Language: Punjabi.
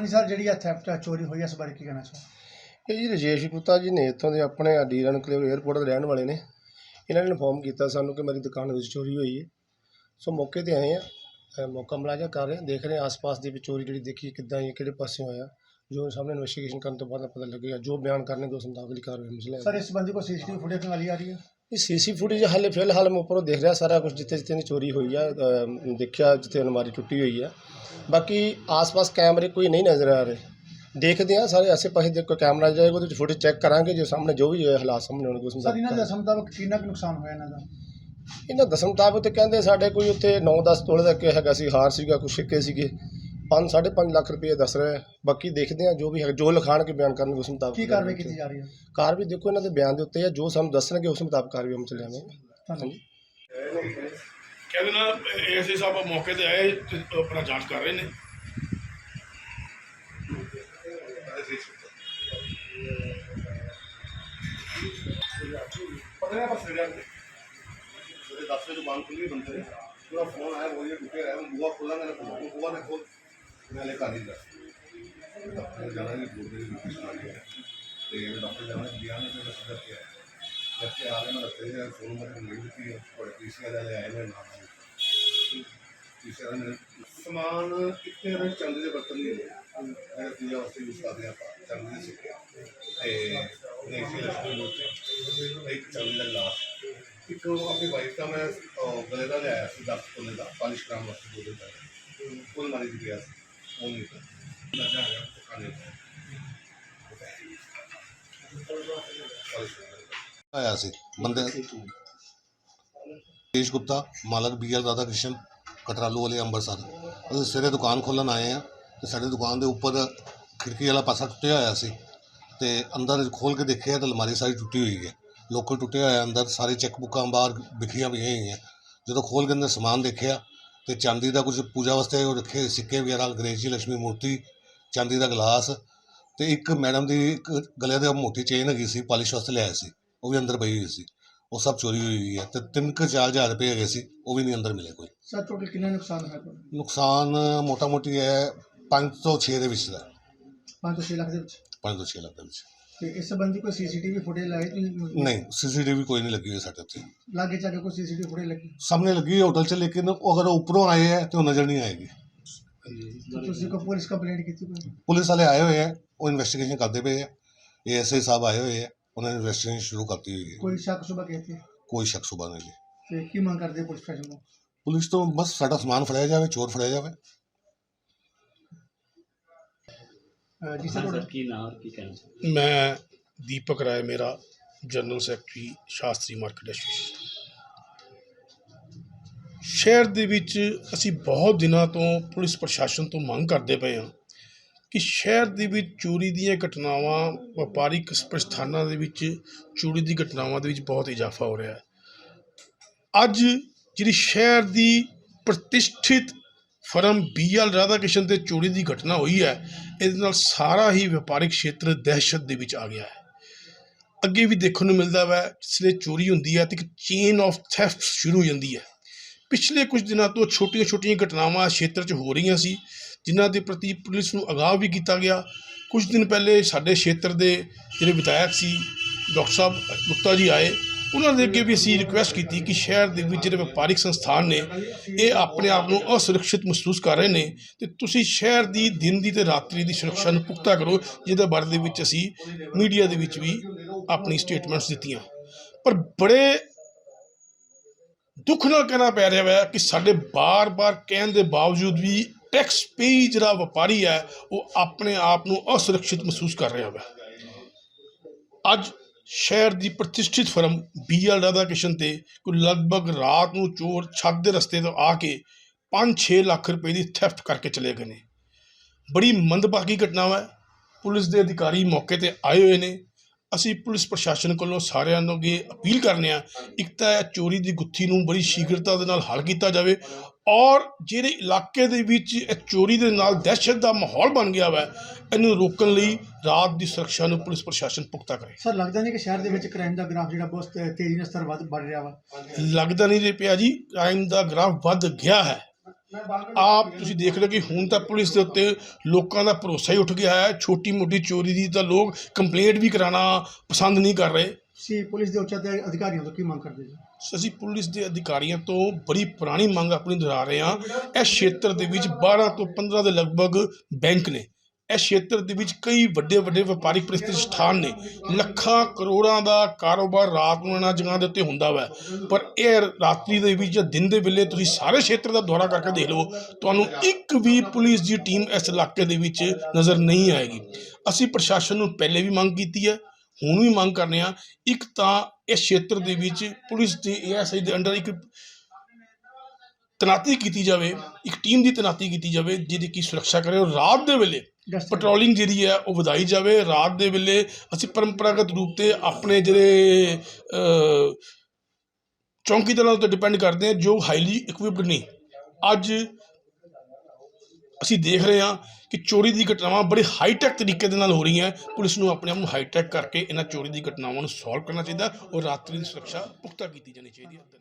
ਹਾਂਜੀ ਸਰ ਜਿਹੜੀ ਇਹ ਥੈਫਟ ਚੋਰੀ ਹੋਈ ਹੈ ਇਸ ਬਾਰੇ ਕੀ ਕਹਿਣਾ ਚਾਹੁੰਦੇ ਇਹ ਜੀ ਰਜੇਸ਼ ਗੁਪਤਾ ਜੀ ਨੇ ਇੱਥੋਂ ਦੇ ਆਪਣੇ ਡੀਰਨ ਕਲੇਵ 에ਅਰਪੋਰਟ ਦੇ ਰਹਿਣ ਵਾਲੇ ਨੇ। ਇਹਨਾਂ ਨੇ ਇਨਫੋਰਮ ਕੀਤਾ ਸਾਨੂੰ ਕਿ ਮੇਰੀ ਦੁਕਾਨ ਵਿੱਚ ਚੋਰੀ ਹੋਈ ਹੈ। ਸੋ ਮੌਕੇ ਤੇ ਆਏ ਆ ਮੌਕਾ ਮੁਲਾਜ਼ਾ ਕਰ ਰਹੇ ਦੇਖ ਰਹੇ ਆਸ-ਪਾਸ ਦੀ ਵੀ ਚੋਰੀ ਜਿਹੜੀ ਦੇਖੀ ਕਿੱਦਾਂ ਹੈ ਕਿਹੜੇ ਪਾਸੇ ਹੋਇਆ ਜੋ ਸਾਹਮਣੇ ਇਨਵੈਸਟੀਗੇਸ਼ਨ ਕਰਨ ਤੋਂ ਬਾਅਦ ਪਤਾ ਲੱਗੇਗਾ ਜੋ ਬਿਆਨ ਕਰਨਗੇ ਉਸ ਮੁਤਾਬਕ ਹੀ ਕਾਰਵਾਈ ਮਿਲੇ ਸਰ ਇਸ ਸੰਬੰਧੀ ਕੋਈ ਸੀਸੀਟੀਵੀ ਫੁਟੇਜ ਨਿਕਾਲੀ ਆ ਰਹੀ ਹੈ? ਇਹ ਸੀਸੀ ਫੁਟੇਜ ਹਾਲੇ ਫਿਲਹਾਲ ਮੈਂ ਉੱਪਰੋਂ ਦੇਖ ਰਿਹਾ ਸਾਰਾ ਕੁਝ ਜਿੱਥੇ ਜਿੱਥੇ ਦੀ ਚੋਰੀ ਹੋਈ ਆ ਅ, ਦੇਖਿਆ ਜਿੱਥੇ ਅਲਮਾਰੀ ਟੁੱਟੀ ਹੋਈ ਆ। ਬਾਕੀ ਆਸ-ਪਾਸ ਕੈਮਰੇ ਕੋਈ ਨਹੀਂ ਨਜ਼ਰ ਆ ਰਹੇ। ਦੇਖਦੇ ਆ ਸਾਰੇ ਆਸੇ-ਪਾਸੇ ਦੇ ਕੋਈ ਕੈਮਰਾ ਜਾਏਗਾ ਉਹਦੇ ਵਿੱਚ ਫੁਟੇਜ ਚੈੱਕ ਕਰਾਂਗੇ ਜੋ ਸਾਹਮਣੇ ਜੋ ਵੀ ਹਾਲਾਤ ਸਾਹਮਣੇ ਆਉਣਗੇ ਉਸ ਸਰ ਇਹਨਾਂ ਦੇ ਮੁਤਾਬਕ ਕਿੰਨਾ ਕੁ ਨੁਕਸਾਨ ਹੋਇਆ ਇਹਨਾਂ ਦਾ? ਇਹਨਾਂ ਮੁਤਾਬਕ ਤੇ ਕਹਿੰਦੇ ਸਾਡੇ ਕੋਈ ਉੱਥੇ 9-10 ਤੋਲੇ ਦਾ ਕਿ ਹੈਗਾ ਸੀ ਹਾਰ ਸੀਗਾ ਕੁਛ ਸਿੱਕੇ ਸੀਗੇ। 5 5.5 ਲੱਖ ਰੁਪਏ ਦੱਸ ਰਹੇ ਆ। ਬਾਕੀ ਦੇਖਦੇ ਆ ਜੋ ਵੀ ਹੈ ਜੋ ਲਿਖਾਣ ਕੇ ਬਿਆਨ ਕਰਨਗੇ ਉਸ ਮੁਤਾਬਕ ਕੀ ਕਾਰਵਾਈ ਕੀਤੀ ਜਾ ਰਹੀ ਹੈ ਕਾਰ ਵੀ ਦੇਖੋ ਇਹਨਾਂ ਦੇ ਬਿਆਨ ਦੇ ਉੱਤੇ ਆ ਜੋ ਸਾਨੂੰ ਦੱਸਣਗੇ ਉਸ ਮੁਤਾਬਕ ਕਾਰਵਾਈ ਹਮ ਚੱਲਾਂਗੇ ਧੰਨਵਾਦ ਕਹਿੰਦੇ ਨਾ ਐਸਏ ਸਾਹਿਬ ਮੌਕੇ ਤੇ ਆਏ ਤੇ ਆਪਣਾ ਜਾਂਚ ਕਰ ਰਹੇ ਨੇ पकड़े पर सीढ़ियाँ पे मेरे दस बजे दुकान खुली बनते ने पूरा फोन आया वो ये टूटे रहे बुआ खोला मैंने खोला बुआ ने खोल ਮੈਂ ਘਰ ਹੀ ਦਾ ਡਾਕਟਰ ਜਾਣਾ ਜੀ ਡਾਕਟਰ ਜਾਣਾ ਗਿਆ ਨੇ ਤੇ ਦੱਸ ਕੇ ਆਇਆ ਸਮਾਨ ਕਿਤੇ ਨਾ ਚੰਦ ਦੇ ਬਰਤਨ ਨਹੀਂ ਹੋਏ ਇਹ ਤੀਜਾ ਉਸੇ ਯੂਜ਼ ਕਰਦੇ ਆਪਾਂ, ਚੰਦ ਦੇ ਸਿੱਕੇ। ਤੇ ਨਹੀਂ ਸੀ ਲੱਗੇ ਮੋਤੇ ਇੱਕ ਚੰਦ ਦਾ ਲਾਸ ਇੱਕ ਆਪਣੀ ਵਾਈਫ ਦਾ ਮੈਂ ਗਲੇ ਦਾ ਲਿਆਇਆ ਸੀ 10 ਕੋਲੇ ਦਾ ਪਾਲਿਸ਼ ਕਰਾਉਣ ਵਾਸਤੇ ਬੋਲਦਾ ਕੋਲ ਮਾਰੀ ਦੀ ਗਿਆ ਸੀ। ਉਹ ਨਹੀਂ ਸੀ ਲੱਗਾ ਗਿਆ ਦੁਕਾਨੇ ਆਇਆ ਸੀ, ਬੰਦੇ ਦੇਸ਼ ਗੁਪਤਾ ਮਾਲਕ ਬੀਐਲ ਰਾਧਾ ਕ੍ਰਿਸ਼ਨ ਕਟਰਾਲੂ ਵਾਲੇ ਅੰਮ੍ਰਿਤਸਰ ਅਸੀਂ ਸਵੇਰੇ ਦੁਕਾਨ ਖੋਲਣ ਆਏ ਆ ਤੇ ਸਾਡੀ ਦੁਕਾਨ ਦੇ ਉੱਪਰ ਖਿੜਕੀ ਵਾਲਾ ਪਾਸਾ ਟੁੱਟਿਆ ਹੋਇਆ ਸੀ ਤੇ ਅੰਦਰ ਖੋਲ ਕੇ ਦੇਖਿਆ ਤਾਂ ਅਲਮਾਰੀ ਸਾਰੀ ਟੁੱਟੀ ਹੋਈ ਹੈ। ਲੋਕਰ ਟੁੱਟਿਆ ਹੋਇਆ ਅੰਦਰ, ਸਾਰੇ ਚੈੱਕ ਬੁੱਕਾਂ ਬਾਹਰ ਬਿਖਰੀਆਂ ਪਈਆਂ ਹੋਈਆਂ। ਜਦੋਂ ਖੋਲ ਕੇ ਅੰਦਰ ਸਮਾਨ ਦੇਖਿਆ ਤੇ ਚਾਂਦੀ ਦਾ ਕੁਝ ਪੂਜਾ ਵਾਸਤੇ ਉਹ ਰੱਖੇ ਸਿੱਕੇ ਵਗੈਰਾ ਗਣੇਸ਼ ਜੀ ਲక్ష్ਮੀ ਮੂਰਤੀ ਚਾਂਦੀ ਦਾ ਗਲਾਸ ਤੇ ਇੱਕ ਮੈਡਮ ਦੀ ਇੱਕ ਗਲੇ ਦੇ ਮੋਟੀ ਚੇਨ ਹੈਗੀ ਸੀ ਪਾਲਿਸ਼ ਵਾਸਤੇ ਲਿਆਇਆ ਸੀ। ਉਹ ਵੀ ਅੰਦਰ ਪਈ ਹੋਈ ਸੀ। ਉਹ ਸਭ ਚੋਰੀ ਹੋਈ ਹੋਈ ਹੈ ਤੇ ਤਿੰਨ ਕੁ ਚਾਰ ਹਜ਼ਾਰ ਰੁਪਏ ਹੈਗੇ ਸੀ ਉਹ ਵੀ ਨਹੀਂ ਅੰਦਰ ਮਿਲੇ ਕੋਈ। ਸਰ ਟੋਟਲ ਕਿੰਨਾ ਨੁਕਸਾਨ ਹੋਇਆ ਤੁਹਾਡਾ? ਨੁਕਸਾਨ ਮੋਟਾ ਮੋਟੀ ਹੈ 5 ਤੋਂ 6 ਦੇ ਵਿੱਚ ਦਾ। 5 ਤੋਂ 6 ਲੱਖ ਦੇ ਵਿੱਚ? 5 ਤੋਂ 6 ਲੱਖ ਦੇ ਵਿੱਚ। ਤੇ ਇਸ ਸੰਬੰਧੀ ਕੋਈ ਸੀਸੀਟੀਵੀ ਫੁਟੇਜ ਲਾਈ ਤੁਸੀਂ ਨਹੀਂ ਸੀਸੀਟੀਵੀ ਕੋਈ ਨਹੀਂ ਲੱਗੀ ਹੋਈ ਸਾਡੇ ਉੱਤੇ ਲਾਗੇ ਜਾ ਕੇ ਕੋਈ ਸੀਸੀਟੀਵੀ ਫੁਟੇਜ ਲੱਗੀ ਸਾਹਮਣੇ ਲੱਗੀ ਹੈ ਹੋਟਲ 'ਚ ਲੇਕਿਨ ਉਹ ਅਗਰ ਉਹ ਉੱਪਰੋਂ ਆਏ ਹੈ ਤੇ ਉਹ ਨਜ਼ਰ ਨਹੀਂ ਆਏਗੀ ਤੇ ਤੁਸੀਂ ਕੋਈ ਪੁਲਿਸ ਕੰਪਲੇਂਟ ਕੀਤੀ ਕੋਈ ਪੁਲਿਸ ਵਾਲੇ ਆਏ ਹੋਏ ਹੈ ਉਹ ਇਨਵੈਸਟੀਗੇਸ਼ਨ ਕਰਦੇ ਪਏ ਹੈ ਏਐਸਆਈ ਸਾਹਿਬ ਆਏ ਹੋਏ ਹੈ ਉਹਨਾਂ ਨੇ ਇਨਵੈਸਟੀਗੇਸ਼ਨ ਸ਼ੁਰੂ ਕਰਤੀ ਹੋਈ ਹੈ ਕੋਈ ਸ਼ੱਕ ਸੁਬਾ ਕੀਤੀ ਕੋਈ ਸ਼ੱਕ ਸੁਬਾ ਨਹੀਂ ਜੀ ਤੇ ਕੀ ਮੰਗ ਕਰਦੇ ਪੁਲਿਸ ਪ੍ਰਸ਼ਾਸਨ ਨੂੰ ਪੁਲਿਸ ਤੋਂ ਬਸ ਸਾਡਾ ਸਮਾਨ ਫੜਿਆ ਜਾਵੇ ਚੋਰ ਫੜਿਆ ਜਾਵੇ ਜੀ ਸਰ ਤੁਹਾਡਾ ਕੀ ਨਾਮ ਔਰ ਕੀ ਕਹਿਣਾ ਚਾਹੁੰਦੇ ਮੈਂ ਦੀਪਕ ਰਾਏ ਮੇਰਾ general secretary Shastri market association. ਸ਼ਹਿਰ ਦੇ ਵਿੱਚ ਅਸੀਂ ਬਹੁਤ ਦਿਨਾਂ ਤੋਂ ਪੁਲਿਸ ਪ੍ਰਸ਼ਾਸਨ ਤੋਂ ਮੰਗ ਕਰਦੇ ਪਏ ਹਾਂ ਕਿ ਸ਼ਹਿਰ ਦੇ ਵਿੱਚ ਚੋਰੀ ਦੀਆਂ ਘਟਨਾਵਾਂ ਵਪਾਰਿਕ ਪ੍ਰਸਥਾਨਾਂ ਦੇ ਵਿੱਚ ਚੋਰੀ ਦੀ ਘਟਨਾਵਾਂ ਦੇ ਵਿੱਚ ਬਹੁਤ ਇਜ਼ਾਫਾ ਹੋ ਰਿਹਾ ਹੈ। ਅੱਜ ਜਿਹੜੀ ਸ਼ਹਿਰ ਦੀ ਪ੍ਰਤਿਸ਼ਠਿਤ ਫਰਮ ਬੀਐਲ ਰਾਧਾਕ੍ਰਿਸ਼ਨ ਤੇ ਚੋਰੀ ਦੀ ਘਟਨਾ ਹੋਈ ਹੈ, ਇਹਦੇ ਨਾਲ ਸਾਰਾ ਹੀ ਵਪਾਰਿਕ ਖੇਤਰ ਦਹਿਸ਼ਤ ਦੇ ਵਿੱਚ ਆ ਗਿਆ ਹੈ। ਅੱਗੇ ਵੀ ਦੇਖਣ ਨੂੰ ਮਿਲਦਾ ਵਾ ਜਿਸਲੇ ਚੋਰੀ ਹੁੰਦੀ ਹੈ ਤੇ ਇੱਕ ਚੇਨ ਆਫ ਥੈਫਟ ਸ਼ੁਰੂ ਹੋ ਜਾਂਦੀ ਹੈ। ਪਿਛਲੇ ਕੁਝ ਦਿਨਾਂ ਤੋਂ ਛੋਟੀਆਂ-ਛੋਟੀਆਂ ਘਟਨਾਵਾਂ ਇਸ ਖੇਤਰ 'ਚ ਹੋ ਰਹੀਆਂ ਸੀ, ਜਿਨ੍ਹਾਂ ਦੇ ਪ੍ਰਤੀ ਪੁਲਿਸ ਨੂੰ ਅਗਾਹ ਵੀ ਕੀਤਾ ਗਿਆ। ਕੁਝ ਦਿਨ ਪਹਿਲੇ ਸਾਡੇ ਖੇਤਰ ਦੇ ਜਿਹੜੇ ਵਿਧਾਇਕ ਸੀ, ਡਾਕਟਰ ਸਾਹਿਬ ਗੁਪਤਾ ਜੀ ਆਏ ਉਹਨਾਂ ਦੇ ਅੱਗੇ ਵੀ ਅਸੀਂ ਰਿਕੁਐਸਟ ਕੀਤੀ ਕਿ ਸ਼ਹਿਰ ਦੇ ਵਿੱਚ ਜਿਹੜੇ ਵਪਾਰਿਕ ਸੰਸਥਾਨ ਨੇ, ਇਹ ਆਪਣੇ ਆਪ ਨੂੰ ਅਸੁਰੱਖਿਅਤ ਮਹਿਸੂਸ ਕਰ ਰਹੇ ਨੇ ਤੇ ਤੁਸੀਂ ਸ਼ਹਿਰ ਦੀ ਦਿਨ ਦੀ ਤੇ ਰਾਤਰੀ ਦੀ ਸੁਰੱਖਿਆ ਨੂੰ ਪੁਖਤਾ ਕਰੋ, ਜਿਹਦੇ ਬਾਰੇ ਦੇ ਵਿੱਚ ਅਸੀਂ ਮੀਡੀਆ ਦੇ ਵਿੱਚ ਵੀ ਆਪਣੀ ਸਟੇਟਮੈਂਟਸ ਦਿੱਤੀਆਂ। ਪਰ ਬੜੇ ਦੁੱਖ ਨਾਲ ਕਹਿਣਾ ਪੈ ਰਿਹਾ ਹੈ ਕਿ ਸਾਡੇ ਬਾਰ-ਬਾਰ ਕਹਿਣ ਦੇ ਬਾਵਜੂਦ ਵੀ ਟੈਕਸ ਪੇਈ ਜਿਹੜਾ ਵਪਾਰੀ ਹੈ, ਉਹ ਆਪਣੇ ਆਪ ਨੂੰ ਅਸੁਰੱਖਿਅਤ ਮਹਿਸੂਸ ਕਰ ਰਿਹਾ ਹੈ। ਅੱਜ ਸ਼ਹਿਰ ਦੀ ਪ੍ਰਤਿਸ਼ਠਿਤ ਫਰਮ ਬੀਐਲ ਰਾਧਾਕ੍ਰਿਸ਼ਨ ਤੇ ਕੋਈ ਲਗਭਗ ਰਾਤ ਨੂੰ ਚੋਰ ਛੱਤ ਦੇ ਰਸਤੇ ਤੋਂ ਆ ਕੇ 5-6 ਲੱਖ ਰੁਪਏ ਦੀ ਥੈਫਟ ਕਰਕੇ ਚਲੇ ਗਏ ਨੇ। ਬੜੀ ਮੰਦਭਾਗੀ ਘਟਨਾ ਹੈ। ਪੁਲਿਸ ਦੇ ਅਧਿਕਾਰੀ ਮੌਕੇ ਤੇ ਆਏ ਹੋਏ ਨੇ। ਅਸੀਂ ਪੁਲਿਸ ਪ੍ਰਸ਼ਾਸਨ ਕੋਲੋਂ ਸਾਰਿਆਂ ਨੂੰ ਅੱਗੇ ਅਪੀਲ ਕਰਨੇ ਆ, ਇੱਕ ਤਾਂ ਇਹ ਚੋਰੀ ਦੀ ਗੁੱਥੀ ਨੂੰ ਬੜੀ ਸ਼ੀਘਰਤਾ ਦੇ ਨਾਲ ਹੱਲ ਕੀਤਾ ਜਾਵੇ ਔਰ ਜਿਹੜੇ ਇਲਾਕੇ ਦੇ ਵਿੱਚ ਚੋਰੀ ਦੇ ਨਾਲ ਦਹਿਸ਼ਤ ਦਾ ਮਾਹੌਲ ਬਣ ਗਿਆ ਵਾ ਇਹਨੂੰ ਰੋਕਣ ਲਈ ਰਾਤ ਦੀ ਸੁਰੱਖਿਆ ਨੂੰ ਪੁਲਿਸ ਪ੍ਰਸ਼ਾਸਨ ਪੁਖਤਾ ਕਰੇ। ਸਰ ਲੱਗਦਾ ਨਹੀਂ ਕਿ ਸ਼ਹਿਰ ਦੇ ਵਿੱਚ ਕ੍ਰਾਈਮ ਦਾ ਗ੍ਰਾਫ ਜਿਹੜਾ ਬਹੁਤ ਤੇਜ਼ੀ ਨਾਲ ਸਤਰ ਵੱਧ ਵੱਧ ਰਿਹਾ ਵਾ? ਲੱਗਦਾ ਨਹੀਂ ਜੇ ਪਿਆ ਜੀ ਕ੍ਰਾਈਮ ਦਾ ਗ੍ਰਾਫ ਵੱਧ ਗਿਆ ਹੈ। ਆਪ ਤੁਸੀਂ ਦੇਖ ਹੋ ਕਿ ਹੁਣ ਤਾਂ ਪੁਲਿਸ ਦੇ ਉੱਤੇ ਲੋਕਾਂ ਦਾ ਭਰੋਸਾ ਹੀ ਉੱਠ ਗਿਆ ਹੈ। ਛੋਟੀ ਮੋਟੀ ਚੋਰੀ ਦੀ ਤਾਂ ਲੋਕ ਕੰਪਲੇਂਟ ਵੀ ਕਰਾਉਣਾ ਪਸੰਦ ਨਹੀਂ ਕਰ ਰਹੇ। ਤੁਸੀਂ ਪੁਲਿਸ ਦੇ ਉੱਚ ਅਧਿਕਾਰੀਆਂ ਤੋਂ ਕੀ ਮੰਗ ਕਰਦੇ ਜੀ ਅਸੀਂ ਪੁਲਿਸ ਦੇ ਅਧਿਕਾਰੀਆਂ ਤੋਂ ਬੜੀ ਪੁਰਾਣੀ ਮੰਗ ਆਪਣੀ ਦੁਹਰਾ ਰਹੇ ਹਾਂ। ਇਸ ਖੇਤਰ ਦੇ ਵਿੱਚ 12 ਤੋਂ 15 ਦੇ ਲਗਭਗ ਬੈਂਕ ਨੇ। ਇਸ ਖੇਤਰ ਦੇ ਵਿੱਚ ਕਈ ਵੱਡੇ ਵੱਡੇ ਵਪਾਰਿਕ ਪ੍ਰਤਿਸ਼ਠਾਨ ਨੇ। ਲੱਖਾਂ ਕਰੋੜਾਂ ਦਾ ਕਾਰੋਬਾਰ ਰਾਤ ਨੂੰ ਇਹਨਾਂ ਜਗ੍ਹਾ ਦੇ ਉੱਤੇ ਹੁੰਦਾ ਵਾ। ਪਰ ਇਹ ਰਾਤਰੀ ਦੇ ਵਿੱਚ ਜਾਂ ਦਿਨ ਦੇ ਵੇਲੇ ਤੁਸੀਂ ਸਾਰੇ ਖੇਤਰ ਦਾ ਦੌਰਾ ਕਰਕੇ ਦੇਖ ਲਓ, ਤੁਹਾਨੂੰ ਇੱਕ ਵੀ ਪੁਲਿਸ ਦੀ ਟੀਮ ਇਸ ਇਲਾਕੇ ਦੇ ਵਿੱਚ ਨਜ਼ਰ ਨਹੀਂ ਆਏਗੀ। ਅਸੀਂ ਪ੍ਰਸ਼ਾਸਨ ਨੂੰ ਪਹਿਲੇ ਵੀ ਮੰਗ ਕੀਤੀ ਹੈ ਹੁਣ ਵੀ ਮੰਗ ਕਰਨੇ ਆ ਇੱਕ ਤਾਂ ਇਸ ਖੇਤਰ ਦੇ ਵਿੱਚ ਪੁਲਿਸ ਦੇ ਏਐਸਆਈ ਦੇ ਅੰਡਰ ਇੱਕ ਤਨਾਤੀ ਕੀਤੀ ਜਾਵੇ ਇੱਕ ਟੀਮ ਦੀ ਤਨਾਤੀ ਕੀਤੀ ਜਾਵੇ ਜਿਹਦੀ ਕੀ ਸੁਰੱਖਿਆ ਕਰੇ ਔਰ ਰਾਤ ਦੇ ਵੇਲੇ ਪੈਟਰੋਲਿੰਗ ਜਿਹੜੀ ਹੈ ਉਹ ਵਧਾਈ ਜਾਵੇ। ਰਾਤ ਦੇ ਵੇਲੇ ਅਸੀਂ ਪਰੰਪਰਾਗਤ ਰੂਪ ਤੇ ਆਪਣੇ ਜਿਹੜੇ ਚੌਂਕੀਦਾਰਾਂ ਉੱਤੇ ਡਿਪੈਂਡ ਕਰਦੇ ਹਾਂ ਜੋ ਹਾਈਲੀ ਇਕਵਿਪਡ ਨਹੀਂ ਅੱਜ ਅਸੀਂ ਦੇਖ ਰਹੇ ਹਾਂ ਕਿ ਚੋਰੀ ਦੀ ਘਟਨਾਵਾਂ ਬੜੇ ਹਾਈਟੈਕ ਤਰੀਕੇ ਦੇ ਨਾਲ ਹੋ ਰਹੀਆਂ ਪੁਲਿਸ ਨੂੰ ਆਪਣੇ ਆਪ ਨੂੰ ਹਾਈਟੈਕ ਕਰਕੇ ਇਹਨਾਂ ਚੋਰੀ ਦੀ ਘਟਨਾਵਾਂ ਨੂੰ ਸੋਲਵ ਕਰਨਾ ਚਾਹੀਦਾ ਔਰ ਰਾਤਰੀ ਦੀ ਸੁਰੱਖਿਆ ਪੁਖਤਾ ਕੀਤੀ ਜਾਣੀ ਚਾਹੀਦੀ ਹੈ।